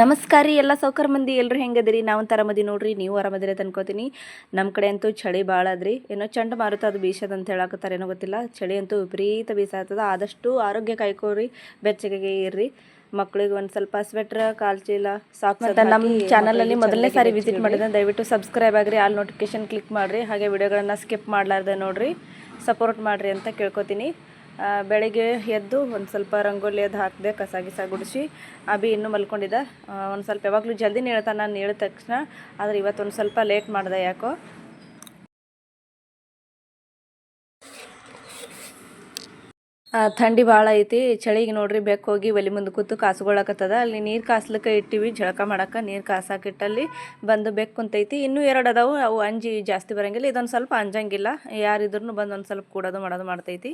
ನಮಸ್ಕಾರ ರೀ ಎಲ್ಲ ಸೌಕರ್ ಮಂದಿ ಎಲ್ಲರೂ ಹೆಂಗದಿರಿ? ನಾವು ತರಮದಿ ನೋಡ್ರಿ ನೀವು ಆರಾಮದಿರ ಅಂತ ಅನ್ಕೋತೀನಿ ನಮ್ಮ ಕಡೆ ಅಂತೂ ಚಳಿ ಭಾಳ ಅದ್ರಿ ಏನೋ ಚಂಡಮಾರುತ ಅದು ಬೀಸದ ಅಂತ ಹೇಳಕತ್ತಾರ ಏನೋ ಗೊತ್ತಿಲ್ಲ. ಚಳಿ ಅಂತೂ ವಿಪರೀತ ಬೀಸಾಗ್ತದ ಆದಷ್ಟು ಆರೋಗ್ಯ ಕಾಯ್ಕೋರಿ ಬೆಚ್ಚಗೆ ಇರ್ರಿ. ಮಕ್ಕಳಿಗೆ ಒಂದು ಸ್ವಲ್ಪ ಸ್ವೆಟ್ರ್ ಕಾಲ್ ಚೀಲ ಸಾಕ್ ನಮ್ಮ ಚಾನಲಲ್ಲಿ ಮೊದಲನೇ ಸಾರಿ ವಿಸಿಟ್ ಮಾಡಿದ್ರೆ ದಯವಿಟ್ಟು ಸಬ್ಸ್ಕ್ರೈಬ್ ಆಗ್ರಿ ಆಲ್ ನೋಟಿಫಿಕೇಶನ್ ಕ್ಲಿಕ್ ಮಾಡಿರಿ. ಹಾಗೆ ವಿಡಿಯೋಗಳನ್ನ ಸ್ಕಿಪ್ ಮಾಡಲಾರ್ದೆ ನೋಡ್ರಿ. ಸಪೋರ್ಟ್ ಮಾಡಿರಿ ಅಂತ ಕೇಳ್ಕೊತೀನಿ. ಬೆಳಿಗ್ಗೆ ಎದ್ದು ಒಂದು ಸ್ವಲ್ಪ ರಂಗೋಲಿ ಅದು ಹಾಕಿದೆ ಕಸ ಗಿಸ ಗುಡಿಸಿ ಅಭಿ ಇನ್ನೂ ಮಲ್ಕೊಂಡಿದ್ದ. ಒಂದು ಸ್ವಲ್ಪ ಯಾವಾಗಲೂ ಜಲ್ದಿ ಹೇಳ್ತಾನೆ ನಾನು ಹೇಳಿದ ತಕ್ಷಣ, ಆದರೆ ಇವತ್ತು ಒಂದು ಸ್ವಲ್ಪ ಲೇಟ್ ಮಾಡಿದೆ ಯಾಕೋ. ಥಂಡಿ ಭಾಳ ಐತಿ, ಚಳಿಗೆ ನೋಡ್ರಿ ಬೆಕ್ಕ ಹೋಗಿ ಒಲಿ ಮುಂದೆ ಕೂತು ಕಾಸ್ಕೊಳಕತ್ತದ ಅಲ್ಲಿ ನೀರು ಕಾಸ್ಲಿಕ್ಕೆ ಇಟ್ಟಿವಿ, ಜಳಕ ಮಾಡಕ್ಕೆ ನೀರು ಕಾಸಾಕಿಟ್ಟಲ್ಲಿ ಬಂದು ಬೆಕ್ಕು ಕುಂತೈತಿ. ಇನ್ನೂ ಎರಡು ಅದಾವು, ಅವು ಅಂಜಿ ಜಾಸ್ತಿ ಬರೋಂಗಿಲ್ಲ, ಇದೊಂದು ಸ್ವಲ್ಪ ಅಂಜಂಗಿಲ್ಲ. ಯಾರಿದ್ರು ಬಂದು ಒಂದು ಸ್ವಲ್ಪ ಕೂಡೋದು ಮಾಡೋದು ಮಾಡ್ತೈತಿ.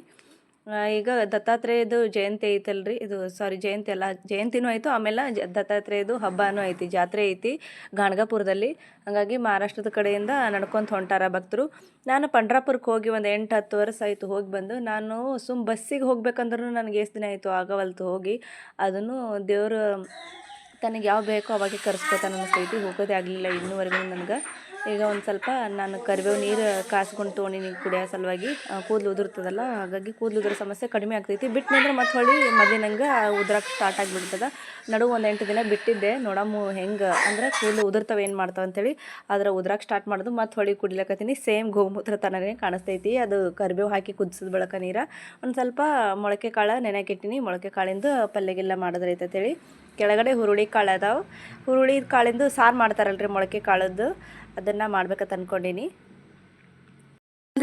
ಈಗ ದತ್ತಾತ್ರೇಯದು ಜಯಂತಿ ಐತಲ್ರಿ. ಇದು ಸಾರಿ ಜಯಂತಿ ಅಲ್ಲ, ಜಯಂತಿನೂ ಆಯಿತು, ಆಮೇಲೆ ದತ್ತಾತ್ರೇಯದು ಹಬ್ಬನೂ ಐತಿ, ಜಾತ್ರೆ ಐತಿ ಗಾಣಗಾಪುರದಲ್ಲಿ. ಹಾಗಾಗಿ ಮಹಾರಾಷ್ಟ್ರದ ಕಡೆಯಿಂದ ನಡ್ಕೊಂತ ಹೊಂಟಾರ ಭಕ್ತರು. ನಾನು ಪಂಡ್ರಾಪುರಕ್ಕೆ ಹೋಗಿ ಒಂದು ಎಂಟು, ಹತ್ತು ವರ್ಷ ಆಯಿತು ಹೋಗಿ ಬಂದು. ನಾನು ಸುಮ್ ಬಸ್ಸಿಗೆ ಹೋಗ್ಬೇಕಂದ್ರೂ ನನಗೆ ಎಷ್ಟು ದಿನ ಆಯಿತು ಆಗವಲ್ತು ಹೋಗಿ. ಅದನ್ನು ದೇವರು ತನಗೆ ಯಾವ ಬೇಕೋ ಅವಾಗೆ ಕರೆಸ್ಕೊತಾನೆ ಅನ್ನಿಸ್ತೈತಿ ಹೋಗೋದೇ ಆಗಲಿಲ್ಲ ಇನ್ನೂವರೆಗೂ ನನಗೆ. ಈಗ ಒಂದು ಸ್ವಲ್ಪ ನಾನು ಕರಿಬೇವು ನೀರು ಕಾಸ್ಕೊಂಡು ತೊಗೊಂಡಿನಿ ಕುಡಿಯೋ ಸಲುವಾಗಿ. ಕೂದಲು ಉದುರ್ತದಲ್ಲ, ಹಾಗಾಗಿ ಕೂದಲು ಉದುರೋ ಸಮಸ್ಯೆ ಕಡಿಮೆ ಆಗ್ತೈತಿ. ಬಿಟ್ಟನಂದ್ರೆ ಮತ್ತೆ ಹೊಳ್ಳಿ ಮೊದಲಿನಂಗೆ ಉದ್ರಕ್ಕೆ ಸ್ಟಾರ್ಟ್ ಆಗಿಬಿಡ್ತದೆ. ನಡು ಒಂದು ಎಂಟು ದಿನ ಬಿಟ್ಟಿದ್ದೆ, ನೋಡಮ್ಮು ಹೆಂಗೆ ಅಂದ್ರೆ ಕೂದಲು ಉದುರ್ತವೆ ಏನು ಮಾಡ್ತಾವೆ ಅಂತೇಳಿ ಆದ್ರೆ ಉದ್ರಕ್ಕೆ ಸ್ಟಾರ್ಟ್ ಮಾಡೋದು. ಮತ್ತೆ ಹೊಳಿ ಕುಡಿಲಕತ್ತೀನಿ, ಸೇಮ್ ಗೋಮೂತ್ರ ತನಗೇ ಕಾಣಿಸ್ತೈತಿ. ಅದು ಕರಿಬೇವು ಹಾಕಿ ಕುದಿಸಿದ ಬಳಕ ನೀರು. ಒಂದು ಸ್ವಲ್ಪ ಮೊಳಕೆ ಕಾಳು ನೆನೆಕಿಟ್ಟಿನಿ ಮೊಳಕೆ ಕಾಳಿಂದ ಪಲ್ಯಗೆಲ್ಲ ಮಾಡಿದ್ರೈತೆ ಅಂತೇಳಿ ಕೆಳಗಡೆ ಹುರುಳಿ ಕಾಳು ಅದಾವೆ. ಹುರುಳಿ ಕಾಳಿಂದು ಸಾರು ಮಾಡ್ತಾರಲ್ರಿ ಮೊಳಕೆ ಕಾಳದ್ದು. ಅದನ್ನು ಮಾಡ್ಬೇಕಂತ ಅಂದ್ಕೊಂಡೀನಿ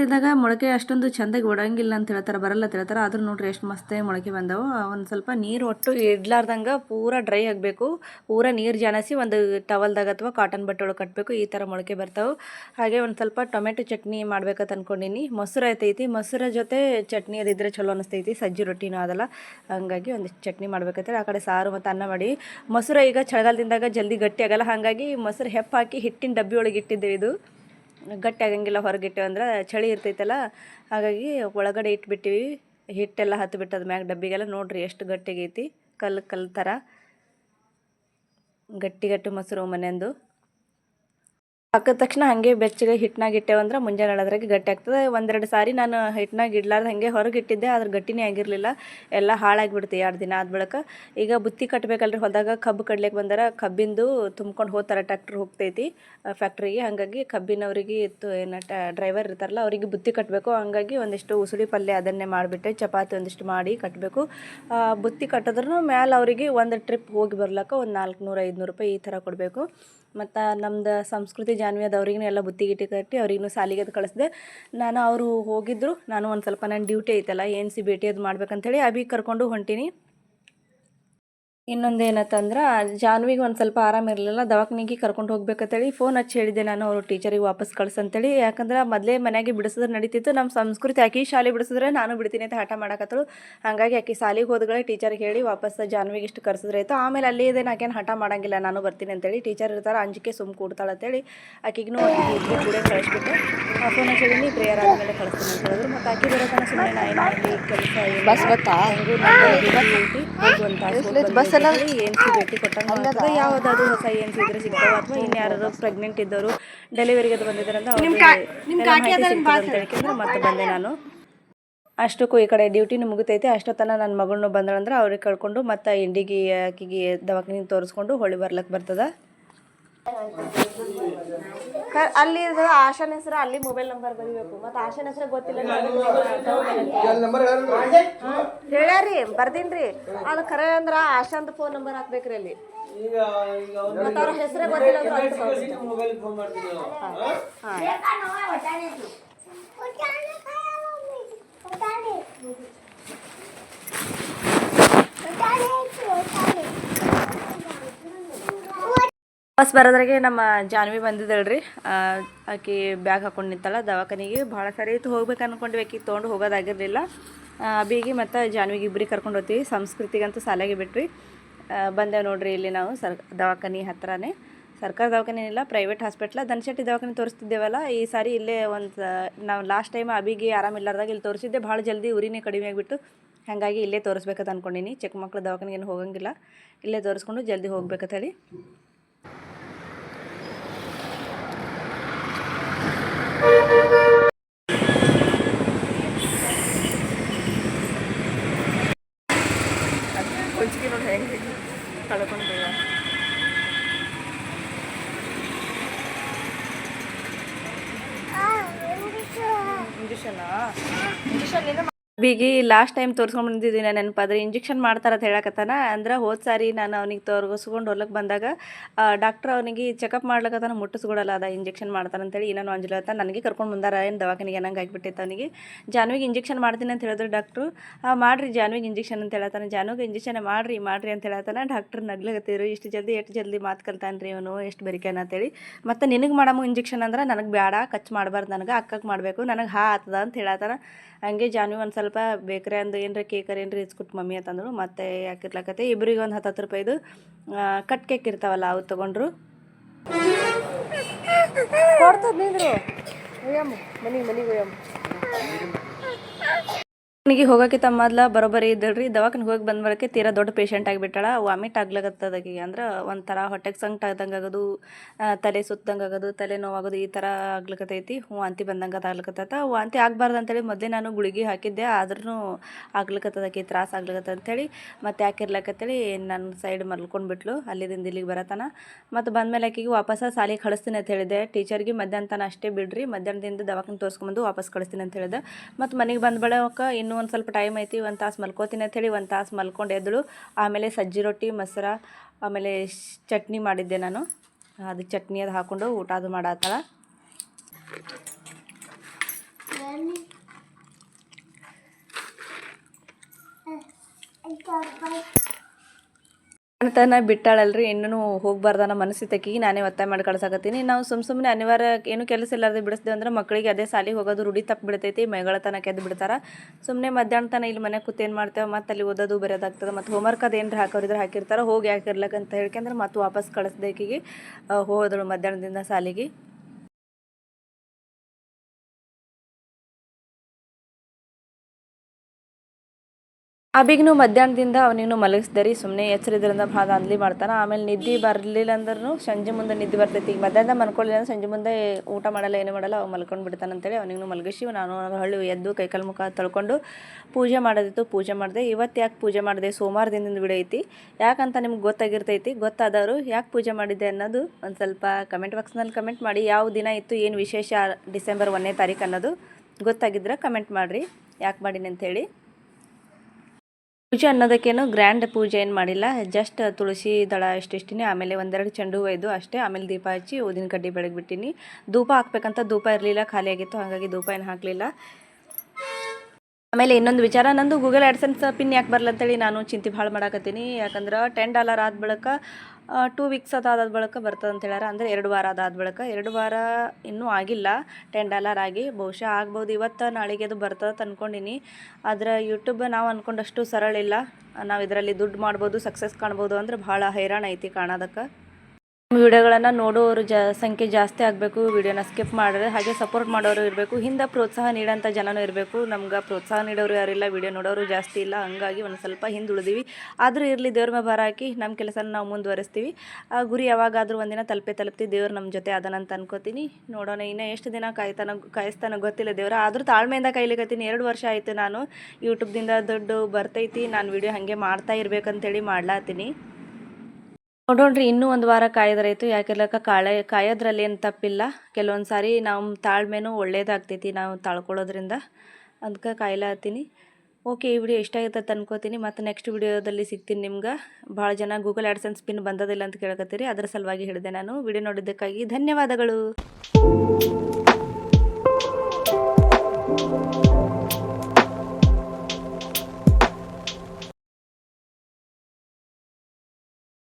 ಇದ್ದಾಗ ಮೊಳಕೆ ಅಷ್ಟೊಂದು ಚೆಂದಾಗಿ ಒಡಂಗಿಲ್ಲ ಅಂತ ಹೇಳ್ತಾರೆ, ಬರಲ್ಲ ಅಂತ ಹೇಳ್ತಾರೆ. ಆದ್ರೂ ನೋಡ್ರಿ ಎಷ್ಟು ಮಸ್ತ್ ಮೊಳಕೆ ಬಂದವು. ಒಂದು ಸ್ವಲ್ಪ ನೀರು ಒಟ್ಟು ಇಡ್ಲಾರ್ದಂಗೆ ಪೂರ ಡ್ರೈ ಆಗಬೇಕು. ಪೂರ ನೀರು ಜಾಣಿಸಿ ಒಂದು ಟವಲ್ದಾಗ ಅಥವಾ ಕಾಟನ್ ಬಟ್ಟೆ ಒಳಗೆ ಕಟ್ಟಬೇಕು ಈ ಥರ ಮೊಳಕೆ ಬರ್ತಾವೆ. ಹಾಗೆ ಒಂದು ಸ್ವಲ್ಪ ಟೊಮೆಟೊ ಚಟ್ನಿ ಮಾಡ್ಬೇಕಂತ ಅನ್ಕೊಂಡೀನಿ. ಮೊಸರು ಐತೈತಿ ಮೊಸರ ಜೊತೆ ಚಟ್ನಿ ಅದಿದ್ರೆ ಚಲೋ ಅನಿಸ್ತೈತಿ. ಸಜ್ಜಿ ರೊಟ್ಟಿನೂ ಅದಲ್ಲ ಹಂಗಾಗಿ ಒಂದು ಚಟ್ನಿ ಮಾಡ್ಬೇಕಂತೇಳಿ ಆ ಕಡೆ ಸಾರು ಮತ್ತು ಅನ್ನ ಮಾಡಿ. ಮೊಸರು ಈಗ ಚಳಿಗಾಲದಿಂದಾಗ ಜಲ್ದಿ ಗಟ್ಟಿ ಆಗಲ್ಲ. ಹಾಗಾಗಿ ಮೊಸರು ಹೆಪ್ಪಾಕಿ ಹಿಟ್ಟಿನ ಡಬ್ಬಿ ಒಳಗೆ ಇಟ್ಟಿದ್ದೇವೆ ಇದು. ಗಟ್ಟಿ ಆಗಂಗಿಲ್ಲ ಹೊರಗಿಟ್ಟೆ ಅಂದ್ರೆ ಚಳಿ ಇರ್ತೈತಲ್ಲ, ಹಾಗಾಗಿ ಒಳಗಡೆ ಇಟ್ಬಿಟ್ಟಿವಿ. ಹಿಟ್ಟೆಲ್ಲ ಹತ್ತು ಬಿಟ್ಟದ ಮ್ಯಾಗ ಡಬ್ಬಿಗೆಲ್ಲ ನೋಡ್ರಿ ಎಷ್ಟು ಗಟ್ಟಿಗೈತಿ, ಕಲ್ಲು ಕಲ್ಲು ಥರ ಗಟ್ಟಿ ಗಟ್ಟಿ ಮೊಸರು ಮನೆಯಂದು ಹಾಕಿದ ತಕ್ಷಣ ಹಾಗೆ ಬೆಚ್ಚಗೆ ಹಿಟ್ನಾಗ ಇಟ್ಟೇವಂದ್ರೆ ಮುಂಜಾನೆ ಅದ್ರಾಗೆ ಗಟ್ಟಿ ಆಗ್ತದೆ. ಒಂದೆರಡು ಸಾರಿ ನಾನು ಹಿಟ್ನಾಗ ಇಡ್ಲಾರ್ದು ಹಾಗೆ ಹೊರಗೆ ಇಟ್ಟಿದ್ದೆ, ಆದ್ರೆ ಗಟ್ಟಿನೇ ಆಗಿರಲಿಲ್ಲ. ಎಲ್ಲ ಹಾಳಾಗಿಬಿಡ್ತು ಎರಡು ದಿನ ಆದ ಬಳಿಕ. ಈಗ ಬುತ್ತಿ ಕಟ್ಟಬೇಕಲ್ರಿ ಹೊಲದಾಗ ಕಬ್ಬು ಕಡ್ಲಿಕ್ಕೆ ಬಂದರೆ, ಕಬ್ಬಿಂದು ತುಂಬ್ಕೊಂಡು ಹೋಗ್ತಾರೆ ಟ್ಯಾಕ್ಟ್ರ್ ಹೋಗ್ತೈತಿ ಫ್ಯಾಕ್ಟ್ರಿಗೆ. ಹಾಗಾಗಿ ಕಬ್ಬಿನವರಿಗೆ ಇತ್ತು ಏನು ಡ್ರೈವರ್ ಇರ್ತಾರಲ್ಲ, ಅವರಿಗೆ ಬುತ್ತಿ ಕಟ್ಟಬೇಕು ಹಂಗಾಗಿ ಒಂದಿಷ್ಟು ಉಸುಳಿ ಪಲ್ಯ ಅದನ್ನೇ ಮಾಡಿಬಿಟ್ಟೆ. ಚಪಾತಿ ಒಂದಿಷ್ಟು ಮಾಡಿ ಕಟ್ಟಬೇಕು ಬುತ್ತಿ ಕಟ್ಟಿದ್ರೂ ಮ್ಯಾಲೆ ಅವರಿಗೆ ಒಂದು ಟ್ರಿಪ್ ಹೋಗಿ ಬರ್ಲಕ್ಕ ಒಂದು ನಾಲ್ಕುನೂರು ಐದುನೂರು ರೂಪಾಯಿ ಈ ಥರ ಕೊಡಬೇಕು. ಮತ್ತು ನಮ್ದು ಸಂಸ್ಕೃತಿ ಜಾನ್ವಿ ಅದು ಅವ್ರಿಗೂ ಎಲ್ಲ ಬುತ್ತಿ ಗಿಟ್ಟಿ ಕಟ್ಟಿ ಅವ್ರಿಗೂ ಸಾಲಿಗೆ ಅದು ಕಳಿಸ್ದೆ. ನಾನು ಅವರು ಹೋಗಿದ್ರು, ನಾನು ಒಂದು ಸ್ವಲ್ಪ ನನ್ನ ಡ್ಯೂಟಿ ಐತಲ್ಲ ಏನು ಸಿ ಭೇಟಿ ಅದು ಮಾಡ್ಬೇಕಂತೇಳಿ, ಅಭಿ ಕರ್ಕೊಂಡು ಹೊಂಟೀನಿ. ಇನ್ನೊಂದು ಏನತ್ತಂದ್ರೆ ಜಾನ್ವಿಗೆ ಒಂದು ಸ್ವಲ್ಪ ಆರಾಮಿರಲಿಲ್ಲ ದವಾಖಾನಿಗೆ ಕರ್ಕೊಂಡು ಹೋಗ್ಬೇಕಂತೇಳಿ ಫೋನ್ ಹಚ್ಚಿ ಹೇಳಿದೆ ನಾನು ಅವರು ಟೀಚರಿಗೆ ವಾಪಸ್ ಕಳ್ಸಂತೇಳಿ. ಯಾಕಂದ್ರೆ ಮೊದಲೇ ಮನೆಗೆ ಬಿಡಿಸಿದ್ರೆ ನಡೀತಿತ್ತು ನಮ್ಮ ಸಂಸ್ಕೃತಿ ಆಕಿ ಶಾಲೆ ಬಿಡಿಸಿದ್ರೆ ನಾನು ಬಿಡ್ತೀನಿ ಅಂತ ಹಠ ಮಾಡಕತ್ತಳು. ಹಾಗಾಗಿ ಆಕಿ ಶಾಲೆಗೆ ಹೋದ್ಗಳೇ ಟೀಚರ್ಗೆ ಹೇಳಿ ವಾಪಸ್ ಜಾನ್ವಿಗೆ ಇಷ್ಟು ಕರ್ಸಿದ್ರೆ ಆಯಿತು. ಆಮೇಲೆ ಅಲ್ಲಿ ಇದೆ ನಾಕೇನು ಹಠ ಮಾಡೋಂಗಿಲ್ಲ ನಾನು ಬರ್ತೀನಿ ಅಂತೇಳಿ ಟೀಚರ್ ಇರ್ತಾರೆ ಅಂಜಿಕೆ ಸುಮ್ಮ ಕೂಡ್ತಾಳೆ ಅಂತೇಳಿ ಆಕಿಗೂ ಕೂಡ ಕಳಿಸ್ಬಿಟ್ಟು ಫೋನ್ ಹಚ್ಚಿ ಹೇಳಿನಿ ಪ್ರೇಯರ್ ಆದಮೇಲೆ ಕಳಿಸ್ತೀನಿ ಅಂತ ಹೇಳಿದ್ರು. ಮತ್ತು ಆಕಿ ಬರೋತನ ಸುಮ್ಮನೆ ನಾನು ಕೆಲಸ ಬಸ್ ಗೊತ್ತಾ ಬಸ್ ಎಲ್ಲ ಏನ್ ಸಿ ಭೇಟಿ ಕೊಟ್ಟಂಗ ಯಾವ್ದಾದ್ರು ಹೊಸ ಏನ್ ಸಿ ಇದ್ರೆ ಸಿಗ್ತಾವ ಅಥವಾ ಇನ್ಯಾರು ಪ್ರೆಗ್ನೆಂಟ್ ಇದ್ದವರು ಡೆಲಿವರಿಗೆ ಅದು ಬಂದಿದ್ದಾರೆ ಅವ್ರಿಗೆ ಮತ್ತೆ ಬಂದೆ ನಾನು. ಅಷ್ಟಕ್ಕೂ ಈ ಕಡೆ ಡ್ಯೂಟಿನೂ ಮುಗಿತೈತೆ. ಅಷ್ಟೊತ್ತನ ನನ್ನ ಮಗಳನ್ನೂ ಬಂದಳಂದ್ರೆ ಅವ್ರಿಗೆ ಕಳ್ಕೊಂಡು ಮತ್ತೆ ಇಂಡಿಗೆ ಆಕಿಗೆ ದವಾಖಾನಿಗೆ ತೋರಿಸ್ಕೊಂಡು ಹೊಳಿ ಬರ್ಲಕ್ಕೆ ಬರ್ತದ. ಅಲ್ಲಿ ಆಶಾನ ಹೆಸರು ಅಲ್ಲಿ ಮೊಬೈಲ್ ನಂಬರ್ ಬರೀಬೇಕು. ಮತ್ತೆ ಆಶಾನ ಹೆಸರು ಗೊತ್ತಿಲ್ಲ ಹೇಳ್ಯಾರಿ ಬರ್ದೀನ್ರಿ. ಅದು ಖರೆ ಅಂದ್ರ ಆಶಾಂದ ಫೋನ್ ನಂಬರ್ ಹಾಕ್ಬೇಕ್ರಿ ಅಲ್ಲಿ. ಮತ್ತ ಅವ್ರ ಹೆಸರೇ ಗೊತ್ತಿಲ್ಲ ಅಂದ್ರ ಬಸ್ ಬರೋದ್ರಾಗೆ ನಮ್ಮ ಜಾನ್ವಿ ಬಂದಿದ್ದಳ್ರಿ. ಆಕೆ ಬ್ಯಾಗ್ ಹಾಕೊಂಡು ನಿಂತಲ್ಲ ದವಾಖಾನಿಗೆ. ಭಾಳ ಸರಿ ಇತ್ತು ಹೋಗ್ಬೇಕು ಅನ್ಕೊಂಡ್ವಿ ಆಕಿ, ತೊಗೊಂಡು ಹೋಗೋದಾಗಿರಲಿಲ್ಲ. ಅಬಿಗೆ ಮತ್ತು ಜಾನ್ವಿಗೆ ಇಬ್ಬರಿಗೆ ಕರ್ಕೊಂಡು ಹೋಗ್ತೀವಿ. ಸಂಸ್ಕೃತಿಗಂತೂ ಸಾಲಾಗಿ ಬಿಟ್ರಿ ಬಂದೇವೆ ನೋಡ್ರಿ ಇಲ್ಲಿ ನಾವು ಸರ್, ದವಾಖಾನಿ ಹತ್ರನೇ. ಸರ್ಕಾರಿ ದವಾಖಾನೆ ಇಲ್ಲ ಪ್ರೈವೇಟ್ ಹಾಸ್ಪಿಟ್ಲ ದನಶೆಟ್ಟಿ ದವಾಖಾನೆ ತೋರಿಸ್ತಿದ್ದೇವಲ್ಲ, ಈ ಸಾರಿ ಇಲ್ಲೇ ಒಂದು, ನಾವು ಲಾಸ್ಟ್ ಟೈಮ್ ಅಬಿಗೆ ಆರಾಮಿಲ್ಲಾರ್ದಾಗ ಇಲ್ಲಿ ತೋರಿಸಿದ್ದೆ. ಭಾಳ ಜಲ್ದಿ ಉರಿನೇ ಕಡಿಮೆ ಆಗಿಬಿಟ್ಟು, ಹಾಗಾಗಿ ಇಲ್ಲೇ ತೋರಿಸ್ಬೇಕಂತ ಅಂದ್ಕೊಂಡಿನಿ ಚಿಕ್ಕ ಮಕ್ಳು ದವಾಖಾನೆಗೆ ಏನು ಹೋಗಂಗಿಲ್ಲ. ಇಲ್ಲೇ ತೋರಿಸ್ಕೊಂಡು ಜಲ್ದಿ ಹೋಗ್ಬೇಕಂತ ಕುಂಚಿಗೆ ನೋಡಿ ಹೆಂಗೆ ಕಳ್ಕೊಂಡು ಇಂಜೆಕ್ಷನ್ ಇಂಜೆಕ್ಷನ್ ಬಿಗಿ ಲಾಸ್ಟ್ ಟೈಮ್ ತೋರಿಸ್ಕೊಂಡು ಬಂದಿದ್ದೀನಿ ನಾನು ನೆನಪಾದ್ರೆ ಇಂಜೆಕ್ಷನ್ ಮಾಡ್ತಾರ ಅಂತ ಹೇಳಕತ್ತಾನ. ಅಂದ್ರೆ ಹೋದ್ ಸಾರಿ ನಾನು ಅವ್ನಿಗೆ ತೋರಿಸ್ಕೊಂಡು ಹೊಲಕ್ಕೆ ಬಂದಾಗ ಡಾಕ್ಟ್ರ್ ಅವನಿಗೆ ಚೆಕಪ್ ಮಾಡ್ಲಕತ್ತಾನ ಮುಟ್ಟಿಸ್ಕೊಡಲ್ಲ, ಅದ ಇಂಜೆಕ್ಷನ್ ಮಾಡ್ತಾರಂತೇಳಿ ಇನ್ನೂ ಅಂಜಲತ್ತ ನನಗೆ ಕರ್ಕೊಂಡು ಬಂದಾರ ಏನು ದವಾಖಾನಿಗೆ ಏನಂಗೆ ಆಗಿಬಿಟ್ಟೈತೆ ಅವನಿಗೆ. ಜಾನ್ವಿಗೆ ಇಂಜೆಕ್ಷನ್ ಮಾಡ್ತೀನಿ ಅಂತ ಹೇಳಿದ್ರು ಡಾಕ್ಟ್ರು ಮಾಡಿರಿ ಜಾನುವಿಗೆ ಇಂಜೆಕ್ಷನ್ ಅಂತ ಹೇಳತ್ತಾನೆ ಜಾನ್ವಿಗೆ ಇಂಜೆಕ್ಷನ್ ಮಾಡಿರಿ ಮಾಡಿರಿ ಅಂತ ಹೇಳತ್ತಾನ ಡಾಕ್ಟ್ರ್ ನಗ್ಲಗತ್ತೀರು ಇಷ್ಟು ಜಲ್ದಿ, ಎಷ್ಟು ಜಲ್ದಿ ಮಾತು ಕಲ್ತಾನ್ರಿ ಅವನು ಎಷ್ಟು ಬೆರಿಕೆನ ಅಂತೇಳಿ. ಮತ್ತು ನಿನಗೆ ಮಾಡಮ್ಮ ಇಂಜೆಕ್ಷನ್ ಅಂದ್ರೆ ನನಗೆ ಬೇಡ ಖರ್ಚು ಮಾಡಬಾರ್ದು ನನಗೆ ಅಕ್ಕಕ್ಕೆ ಮಾಡಬೇಕು, ನನಗೆ ಹಾ ಆತದ ಅಂತ ಹೇಳತ್ತಾನ ಹಂಗೆ ಜಾನ್ವಿ ಒಂದು ಸ್ವಲ್ಪ ಬೇಕ್ರೆ ಅಂದು ಏನರ ಕೇಕರ್ ಏನರ ಇಸ್ಕೊಟ್ಟು ಮಮ್ಮಿ ಅಂತಂದ್ರು ಮತ್ತೆ ಯಾಕಿರ್ಲಕತ್ತೆ? ಇಬ್ಬರಿಗೆ ಒಂದು ಹತ್ತು ಹತ್ತು ರೂಪಾಯಿದು ಕಟ್ ಕೇಕ್ ಇರ್ತಾವಲ್ಲ ಅವು ತೊಗೊಂಡ್ರು. ಮನಿಗೆ ಮನಿಗೆ ನನಗೆ ಹೋಗೋಕ್ಕಿಂತ ಮೊದ್ಲು ಬರೋಬ್ಬರಿ ಇದ್ದಳ್ರಿ ದವಾಖಾನಿಗೆ ಹೋಗಿ ಬಂದ ಬರಕ್ಕೆ ತೀರಾ ದೊಡ್ಡ ಪೇಷಂಟ್ ಆಗಿಬಿಟ್ಟಾಳ. ವಾಮಿಟ್ ಆಗ್ಲಾಗತ್ತದಾಗಿ ಅಂದ್ರೆ ಒಂಥರ ಹೊಟ್ಟೆಗೆ ಸಂಕಟ ಆದಂಗೆ ಆಗೋದು ತಲೆ ಸುತ್ತಂಗೆ ಆಗೋದು, ತಲೆ ನೋವಾಗೋದು ಈ ಥರ ಆಗ್ಲಕತ್ತೈತಿ. ವಾಂತಿ ಬಂದಂಗೆ ಆಗ್ಲಕತ್ತೈತ ವಾಂತಿ ಆಗಬಾರ್ದು ಅಂತೇಳಿ ಮೊದಲೇ ನಾನು ಗುಳಿಗೆ ಹಾಕಿದ್ದೆ ಆದ್ರೂ ಆಗ್ಲಕತ್ತದಕ್ಕೆ ತ್ರಾಸ ಅಂತ ಅಂತೇಳಿ ಮತ್ತೆ ಯಾಕೆ ಇರ್ಲಕತ್ತೇಳಿ ನನ್ನ ಸೈಡ್ ಮಲ್ಕೊಂಡ್ಬಿಟ್ಲು. ಅಲ್ಲಿಂದ ಇಲ್ಲಿಗೆ ಬರತನ ಮತ್ತು ಬಂದಮೇಲೆ ಆಕಿಗೆ ವಾಪಸ್ ಸಾಲಿಗೆ ಕಳಿಸ್ತೀನಿ ಅಂತ ಹೇಳಿದೆ. ಟೀಚರ್ಗೆ ಮಧ್ಯಾಹ್ನ ಅಷ್ಟೇ ಬಿಡ್ರಿ, ಮಧ್ಯಾಹ್ನದಿಂದ ದವಾಖಾನೆ ತೋರಿಸ್ಕೊಂಬಂದು ವಾಪಸ್ ಕಳಿಸ್ತೀನಿ ಅಂತ ಹೇಳಿದೆ. ಮತ್ತು ಮನೆಗೆ ಬಂದ ಬಳಕ ಒಂದು ಸ್ವಲ್ಪ ಟೈಮ್ ಐತಿ, ಒಂದು ತಾಸು ಮಲ್ಕೋತೀನಿ ಅಂತ ಹೇಳಿ ಒಂದು ತಾಸು ಮಲ್ಕೊಂಡು ಎದ್ದಳು ಆಮೇಲೆ ಸಜ್ಜಿ ರೊಟ್ಟಿ, ಮೊಸರ, ಆಮೇಲೆ ಚಟ್ನಿ ಮಾಡಿದ್ದೆ ನಾನು. ಅದು ಚಟ್ನಿ ಅದು ಹಾಕ್ಕೊಂಡು ಊಟ ಅದು ಮಾಡತ್ತಾಳ ತನ ಬಿಟ್ಟಾಳಲ್ರಿ, ಇನ್ನೂ ಹೋಗ್ಬಾರ್ದನ್ನ ಮನಸ್ಸಿತಕ್ಕಿ ನಾನೇ ಒತ್ತಾಯ ಮಾಡಿ ಕಳ್ಸಾಕತ್ತೀನಿ. ನಾವು ಸುಮ್ ಸುಮ್ಮನೆ ಅನಿವಾರ್ಯ ಏನು ಕೆಲಸ ಇಲ್ಲಾರ್ದೆ ಬಿಡಿಸ್ದೇವೆ ಅಂದ್ರೆ ಮಕ್ಕಳಿಗೆ ಅದೇ ಸಾಲಿಗೆ ಹೋಗೋದು ರೂಢಿ ತಪ್ಪು ಬಿಡ್ತೈತಿ ಮೈಗಳತನ ಕೆದ್ದು ಬಿಡ್ತಾರ. ಸುಮ್ಮನೆ ಮಧ್ಯಾಹ್ನ ತನ ಇಲ್ಲಿ ಮನೆ ಕೂತು ಏನು ಮಾಡ್ತೇವೆ, ಮತ್ತೆ ಅಲ್ಲಿ ಓದೋದು ಬರೆಯೋದಾಗ್ತದೆ ಮತ್ತು ಹೋಮ್ವರ್ಕ್ ಅದು ಏನಾರ ಹಾಕೋರಿದ್ರೆ ಹಾಕಿರ್ತಾರ, ಹೋಗಿ ಹಾಕಿರ್ಲಕ್ಕ ಅಂತ ಹೇಳ್ಕೊಂಡ್ರೆ ಮತ್ತೆ ವಾಪಸ್ ಕಳಿಸ್ದೇಕಿಗೆ ಹೋದಳು ಮಧ್ಯಾಹ್ನದಿಂದ ಸಾಲಿಗೆ. ಅಬಿಗ್ನು ಮಧ್ಯಾಹ್ನದಿಂದ ಅವನಿಗೂ ಮಲಗಿಸ್ದೆ ರೀ ಸುಮ್ಮನೆ ಎಚ್ಚರಿದ್ರಿಂದ ಭಾಳ ಅಂದ್ಲಿ ಮಾಡ್ತಾನೆ. ಆಮೇಲೆ ನಿದ್ದೆ ಬರಲಿಲ್ಲ ಅಂದ್ರೂ ಸಂಜೆ ಮುಂದೆ ನಿದ್ದೆ ಬರ್ತೈತಿ. ಈಗ ಮಧ್ಯಾಹ್ನ ಮಲ್ಕೊಳ್ಳಿಲ್ಲ ಅಂದ್ರೆ ಸಂಜೆ ಮುಂದೆ ಊಟ ಮಾಡಲ್ಲ, ಏನು ಮಾಡಲ್ಲ, ಅವ ಮಲ್ಕೊಂಡು ಬಿಡ್ತಾನೆ ಅಂತೇಳಿ ಅವನಿಗೂ ಮಲಗಿಸಿ ನಾನು ಹಳ್ಳಿ ಎದ್ದು ಕೈಕಾಲು ಮುಖ ತೊಳ್ಕೊಂಡು ಪೂಜೆ ಮಾಡೋದಿತ್ತು, ಪೂಜೆ ಮಾಡಿದೆ. ಇವತ್ತು ಯಾಕೆ ಪೂಜೆ ಮಾಡಿದೆ? ಸೋಮವಾರ ದಿನದಿಂದ ವಿಡಿಯೋ ಯಾಕಂತ ನಿಮ್ಗೆ ಗೊತ್ತಾಗಿರ್ತೈತಿ? ಗೊತ್ತಾದವರು ಯಾಕೆ ಪೂಜೆ ಮಾಡಿದೆ ಅನ್ನೋದು ಒಂದು ಸ್ವಲ್ಪ ಕಮೆಂಟ್ ಬಾಕ್ಸ್ನಲ್ಲಿ ಕಮೆಂಟ್ ಮಾಡಿ. ಯಾವ ದಿನ ಇತ್ತು, ಏನು ವಿಶೇಷ ಡಿಸೆಂಬರ್ ಒಂದನೇ ತಾರೀಕು ಅನ್ನೋದು ಗೊತ್ತಾಗಿದ್ರೆ ಕಮೆಂಟ್ ಮಾಡಿರಿ. ಯಾಕೆ ಮಾಡೀನಿ ಅಂಥೇಳಿ ಪೂಜೆ ಅನ್ನೋದಕ್ಕೇನು ಗ್ರ್ಯಾಂಡ್ ಪೂಜೆ ಏನು ಮಾಡಿಲ್ಲ ಜಸ್ಟ್ ತುಳಸಿ ದಳ ಇಷ್ಟಿಷ್ಟಿನಿ ಆಮೇಲೆ ಒಂದೆರಡು ಚೆಂಡು ಒಯ್ದು ಅಷ್ಟೇ, ಆಮೇಲೆ ದೀಪ ಹಚ್ಚಿ ಊದಿನ ಕಡ್ಡಿ ಬೆಳಗ್ಬಿಟ್ಟಿನಿ ಧೂಪ ಹಾಕ್ಬೇಕಂತ ಧೂಪ ಇರಲಿಲ್ಲ, ಖಾಲಿ ಆಗಿತ್ತು, ಹಾಗಾಗಿ ಧೂಪ ಏನು ಹಾಕಲಿಲ್ಲ. ಆಮೇಲೆ ಇನ್ನೊಂದು ವಿಚಾರ, ನಂದು ಗೂಗಲ್ ಆ್ಯಡ್ಸೆನ್ಸ್ ಪಿನ್ ಯಾಕೆ ಬರಲ್ಲ ಅಂತೇಳಿ ನಾನು ಚಿಂತೆ ಭಾಳ ಮಾಡಾಕತ್ತೀನಿ. ಯಾಕಂದ್ರೆ ಟೆನ್ ಡಾಲರ್ ಆದ ಬಳಿಕ ಟೂ ವೀಕ್ಸ್ ಅದಾದ ಬಳಿಕ ಬರ್ತದೆ ಅಂತ ಹೇಳ್ಯಾರ. ಅಂದರೆ ಎರಡು ವಾರ ಅದಾದ ಬಳಿಕ. ಎರಡು ವಾರ ಇನ್ನೂ ಆಗಿಲ್ಲ. ಟೆನ್ ಡಾಲರ್ ಆಗಿ. ಬಹುಶಃ ಆಗ್ಬೋದು. ಇವತ್ತು ನಾಳೆಗೆ ಅದು ಬರ್ತದೆ ಅಂದ್ಕೊಂಡಿನಿ ಆದ್ರೆ ಯೂಟ್ಯೂಬ್ ನಾವು ಅಂದ್ಕೊಂಡಷ್ಟು ಸರಳ ಇಲ್ಲ. ನಾವು ಇದರಲ್ಲಿ ದುಡ್ಡು ಮಾಡ್ಬೋದು ಸಕ್ಸಸ್ ಕಾಣ್ಬೋದು ಅಂದ್ರೆ ಭಾಳ ಹೈರಾಣ ಐತಿ ಕಾಣೋದಕ್ಕೆ. ವಿಡಿಯೋಗಳನ್ನು ನೋಡೋರು ಜಾ, ಸಂಖ್ಯೆ ಜಾಸ್ತಿ ಆಗಬೇಕು, ವಿಡಿಯೋನ ಸ್ಕಿಪ್ ಮಾಡಿದ್ರೆ ಹಾಗೆ ಸಪೋರ್ಟ್ ಮಾಡೋರು ಇರಬೇಕು, ಹಿಂದೆ ಪ್ರೋತ್ಸಾಹ ನೀಡೋಂಥ ಜನನೂ ಇರಬೇಕು. ನಮ್ಗೆ ಪ್ರೋತ್ಸಾಹ ನೀಡೋರು ಯಾರಿಲ್ಲ, ವಿಡಿಯೋ ನೋಡೋರು ಜಾಸ್ತಿ ಇಲ್ಲ. ಹಂಗಾಗಿ ಒಂದು ಸ್ವಲ್ಪ ಹಿಂದುಳಿದೀವಿ. ಆದರೂ ಇರಲಿ, ದೇವ್ರ ಮೇಲೆ ಭಾರ ಹಾಕಿ ನಮ್ಮ ಕೆಲಸನ ನಾವು ಮುಂದುವರಿಸ್ತೀವಿ. ಆ, ಗುರಿ ಯಾವಾಗಾದರೂ ಒಂದಿನ ತಲುಪೇ ತಲುಪ್ತಿ ದೇವ್ರು ನಮ್ಮ ಜೊತೆ ಅದನಂತ ಅನ್ಕೋತೀನಿ. ನೋಡೋಣ, ಇನ್ನೂ ಎಷ್ಟು ದಿನ ಕಾಯ್ತಾನ, ಕಾಯಿಸ್ತಾನ ಗೊತ್ತಿಲ್ಲ ದೇವ್ರ. ಆದರೂ ತಾಳ್ಮೆಯಿಂದ ಕೈಲಿಕತ್ತೀನಿ ಎರಡು ವರ್ಷ ಆಯಿತು ನಾನು ಯೂಟ್ಯೂಬ್ದಿಂದ ದುಡ್ಡು ಬರ್ತೈತಿ. ನಾನು ವಿಡಿಯೋ ಹಾಗೆ ಮಾಡ್ತಾ ಇರಬೇಕಂತೇಳಿ ಮಾಡ್ಲಾತೀನಿ. ನೋಡೋಣ್ರಿ ಇನ್ನೂ ಒಂದು ವಾರ ಕಾಯೋದ್ರಾಯ್ತು. ಯಾಕೆಲ್ಲಕ ಕಾಳೆ, ಕಾಯೋದ್ರಲ್ಲಿ ಏನು ತಪ್ಪಿಲ್ಲ. ಕೆಲವೊಂದು ಸಾರಿ ನಮ್ಮ ತಾಳ್ಮೆನೂ ಒಳ್ಳೇದಾಗ್ತೈತಿ ನಾವು ತಾಳ್ಕೊಳ್ಳೋದ್ರಿಂದ. ಅದಕ್ಕೆ ಕಾಯ್ಲಾತೀನಿ ಓಕೆ, ಈ ವಿಡಿಯೋ ಇಷ್ಟ ಆಗುತ್ತೆ ಅನ್ಕೋತೀನಿ. ಮತ್ತು ನೆಕ್ಸ್ಟ್ ವಿಡಿಯೋದಲ್ಲಿ ಸಿಗ್ತೀನಿ ನಿಮ್ಗೆ. ಭಾಳ ಜನ ಗೂಗಲ್ ಆ್ಯಡ್ಸೆನ್ಸ್ ಪಿನ್ ಬಂದದಿಲ್ಲ ಅಂತ ಕೇಳಕತ್ತೀರಿ. ಅದರ ಸಲುವಾಗಿ ಹೇಳಿದೆ ನಾನು. ವಿಡಿಯೋ ನೋಡಿದ್ದಕ್ಕಾಗಿ ಧನ್ಯವಾದಗಳು.